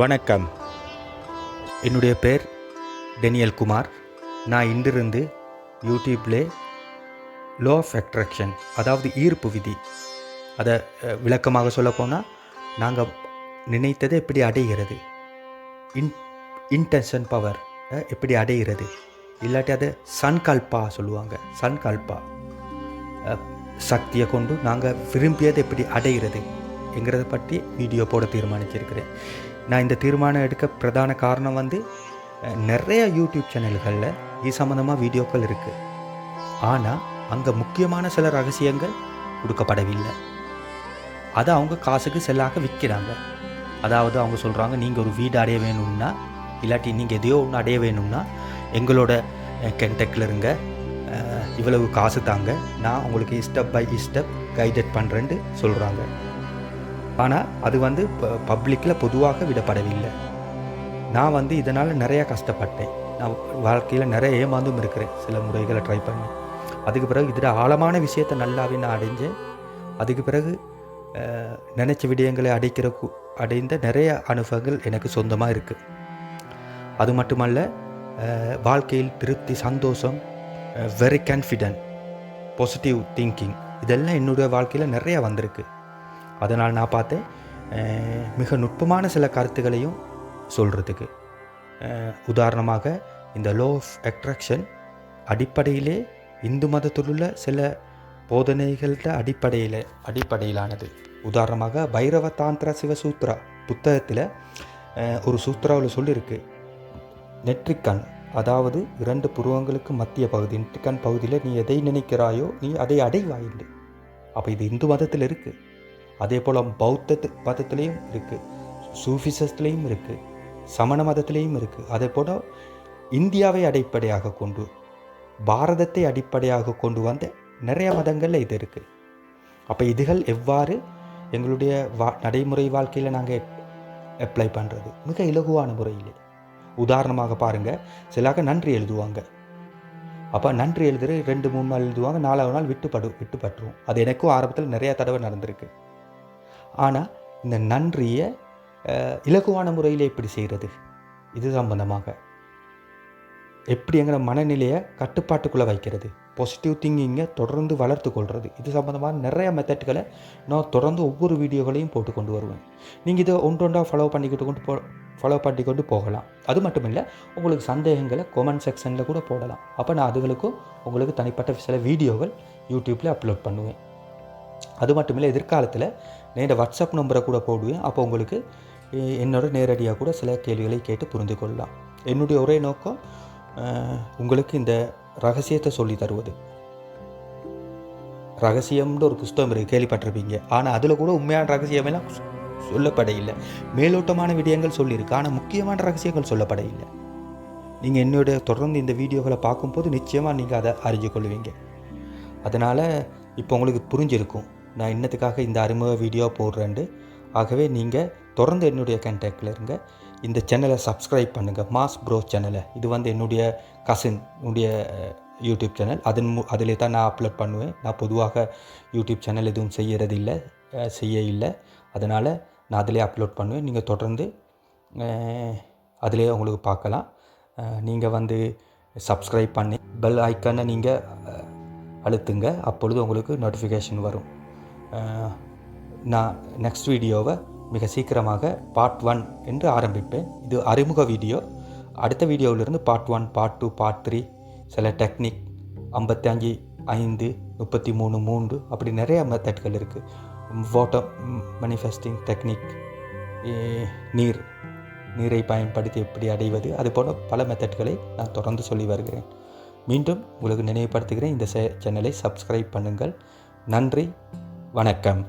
வணக்கம். என்னுடைய பேர் டெனியல் குமார். நான் இன்றிருந்து யூடியூப்லே லோ ஆஃப் அட்ராக்ஷன் அதாவது ஈர்ப்பு விதி. அதை விளக்கமாக சொல்லப்போனால் நாங்கள் நினைத்ததை எப்படி அடைகிறது? இன் இன்டென்ஷன் பவர் எப்படி அடைகிறது? இல்லாட்டி அதை சன்கல்பா சொல்லுவாங்க. சன்கல்பா சக்தியை கொண்டு நாங்கள் விரும்பியதை எப்படி அடைகிறது? என்கிறத பற்றி வீடியோ போட தீர்மானிச்சிருக்கிறேன். நான் இந்த தீர்மானம் எடுக்க பிரதான காரணம் வந்து நிறைய யூடியூப் சேனல்களில் இது சம்மந்தமாக வீடியோக்கள் இருக்குது ஆனால் அங்கே முக்கியமான சில ரகசியங்கள் கொடுக்கப்படவில்லை. அதை அவங்க காசுக்கு செல்லாக விற்கிறாங்க அதாவது அவங்க சொல்கிறாங்க நீங்கள் ஒரு வீடு அடைய வேணும்னா இல்லாட்டி நீங்கள் எதையோ ஒன்று அடைய வேணும்னா எங்களோட கென்டெக்டில் இருங்க. இவ்வளவு காசு தாங்க. நான் உங்களுக்கு ஸ்டெப் பை ஸ்டெப் கைடட் பண்ணுறேன்னு சொல்கிறாங்க ஆனால் அது வந்து பப்ளிக்கில் பொதுவாக விடப்படவில்லை. நான் வந்து இதனால் நிறையா கஷ்டப்பட்டேன். நான் வாழ்க்கையில் நிறைய ஏமாந்தும் இருக்கிறேன் சில முறைகளை ட்ரை பண்ணி. அதுக்கு பிறகு இதில் ஆழமான விஷயத்தை நல்லாவே நான் அடைஞ்சேன். அதுக்கு பிறகு நினச்ச விடயங்களை அடைக்கிற அடைந்த நிறைய அனுபவங்கள் எனக்கு சொந்தமாக இருக்குது அது மட்டுமல்ல வாழ்க்கையில் திருப்தி சந்தோஷம் வெரி கான்ஃபிடென்ட் பாசிட்டிவ் திங்கிங் இதெல்லாம் என்னுடைய வாழ்க்கையில் நிறையா வந்திருக்கு. அதனால் நான் பார்த்தேன் மிக நுட்பமான சில கருத்துக்களையும் சொல்கிறதுக்கு உதாரணமாக இந்த லோ ஆஃப் அட்ராக்ஷன் அடிப்படையிலே இந்து மதத்தில் உள்ள சில போதனைகள அடிப்படையில் அடிப்படையிலானது. உதாரணமாக பைரவ தாந்திர சிவசூத்ரா புத்தகத்தில் ஒரு சூத்ராவில் சொல்லியிருக்கு நெற்றிக்கண் அதாவது இரண்டு புருவங்களுக்கு மத்திய பகுதி நெற்றிக்கண் பகுதியில் நீ எதை நினைக்கிறாயோ நீ அதை அடைவாயிண்டு அப்போ இது இந்து மதத்தில் இருக்குது அதே போல் பௌத்த மதத்துலேயும் இருக்குது சூஃபிசத்துலேயும் இருக்குது சமண மதத்துலேயும் இருக்குது அதே போல் இந்தியாவை அடிப்படையாக கொண்டு பாரதத்தை அடிப்படையாக கொண்டு வந்த நிறைய மதங்களில் இது இருக்குது அப்போ இதுகள் எவ்வாறு எங்களுடைய வா நடைமுறை வாழ்க்கையில் நாங்கள் அப்ளை பண்ணுறது மிக இலகுவான முறையில். உதாரணமாக பாருங்கள் சிலாக நன்றி எழுதுவாங்க. அப்போ நன்றி எழுதுற ரெண்டு மூணு நாள் எழுதுவாங்க. நாலாவது நாள் விட்டுப்படு விட்டுப்பட்டுருவோம் அது எனக்கும் ஆரம்பத்தில் நிறையா தடவை நடந்திருக்கு. ஆனால் இந்த நன்றியை இலகுவான முறையில் எப்படி செய்கிறது இது சம்பந்தமாக. எப்படி எங்களை மனநிலையை கட்டுப்பாட்டுக்குள்ளே வைக்கிறது. பாசிட்டிவ் திங்கிங்கை தொடர்ந்து வளர்த்து கொள்வது இது சம்மந்தமான நிறைய மெத்தட்களை நான் தொடர்ந்து ஒவ்வொரு வீடியோகளையும் போட்டு கொண்டு வருவேன். நீங்கள் இதை ஒன்றொன்றா ஃபாலோ பண்ணிக்கிட்டு கொண்டு போ ஃபாலோ பண்ணிக்கொண்டு போகலாம். அது மட்டும் இல்லை உங்களுக்கு சந்தேகங்களை கொமெண்ட் செக்ஷனில் கூட போடலாம். அப்போ நான் அதுகளுக்கும் உங்களுக்கு தனிப்பட்ட சில வீடியோகள் யூடியூப்பில் அப்லோட் பண்ணுவேன். அது மட்டும் இல்லை எதிர்காலத்தில் நேர வாட்ஸ்அப் நம்பரை கூட போடுவேன் அப்போ உங்களுக்கு என்னோட நேரடியாக கூட சில கேள்விகளை கேட்டு புரிந்து கொள்ளலாம் என்னுடைய ஒரே நோக்கம் உங்களுக்கு இந்த ரகசியத்தை சொல்லி தருவது. ரகசியம்னு ஒரு புஸ்தகம் இருக்குது கேள்விப்பட்டிருப்பீங்க. ஆனால் அதில் கூட உண்மையான ரகசியமெல்லாம் சொல்லப்பட இல்லை மேலோட்டமான விடயங்கள் சொல்லியிருக்கு. ஆனால் முக்கியமான ரகசியங்கள் சொல்லப்பட இல்லை நீங்கள் என்னோட தொடர்ந்து இந்த வீடியோக்களை பார்க்கும்போது நிச்சயமாக நீங்கள் அதை அறிஞ்சு கொள்வீங்க. அதனால் இப்போ உங்களுக்கு புரிஞ்சிருக்கும். நான் இன்னத்துக்காக இந்த அறிமுக வீடியோ போடுறேன்ட்டு ஆகவே நீங்கள் தொடர்ந்து என்னுடைய கான்டாக்டில் இருங்க. இந்த சேனலை சப்ஸ்கிரைப் பண்ணுங்கள் மாஸ் ப்ரோ சேனலை இது வந்து என்னுடைய கசின் என்னுடைய யூடியூப் சேனல் அதன் மு அதிலே தான் நான் அப்லோட் பண்ணுவேன். நான் பொதுவாக யூடியூப் சேனல் எதுவும் செய்கிறது இல்லை செய்ய இல்லை. அதனால் நான் அதிலே அப்லோட் பண்ணுவேன். நீங்கள் தொடர்ந்து அதிலே உங்களுக்கு பார்க்கலாம். நீங்கள் வந்து சப்ஸ்கிரைப் பண்ணி பெல் ஐக்கானை நீங்கள் அழுத்துங்க. அப்பொழுது உங்களுக்கு நோட்டிஃபிகேஷன் வரும். நான் நெக்ஸ்ட் வீடியோவை மிக சீக்கிரமாக பார்ட் ஒன் என்று ஆரம்பிப்பேன். இது அறிமுக வீடியோ. அடுத்த வீடியோவிலிருந்து part one part two part three சில டெக்னிக் ஐம்பத்தஞ்சு ஐந்து முப்பத்தி மூணு மூன்று அப்படி நிறைய மெத்தட்கள் இருக்குது வாட்டர் manifesting டெக்னிக் நீர் நீரை பயன்படுத்தி எப்படி அடைவது அது போல பல மெத்தட்களை நான் தொடர்ந்து சொல்லி வருகிறேன். மீண்டும் உங்களுக்கு நினைவுபடுத்துகிறேன். இந்த சேனலை சப்ஸ்கிரைப் பண்ணுங்கள். நன்றி. வணக்கம்.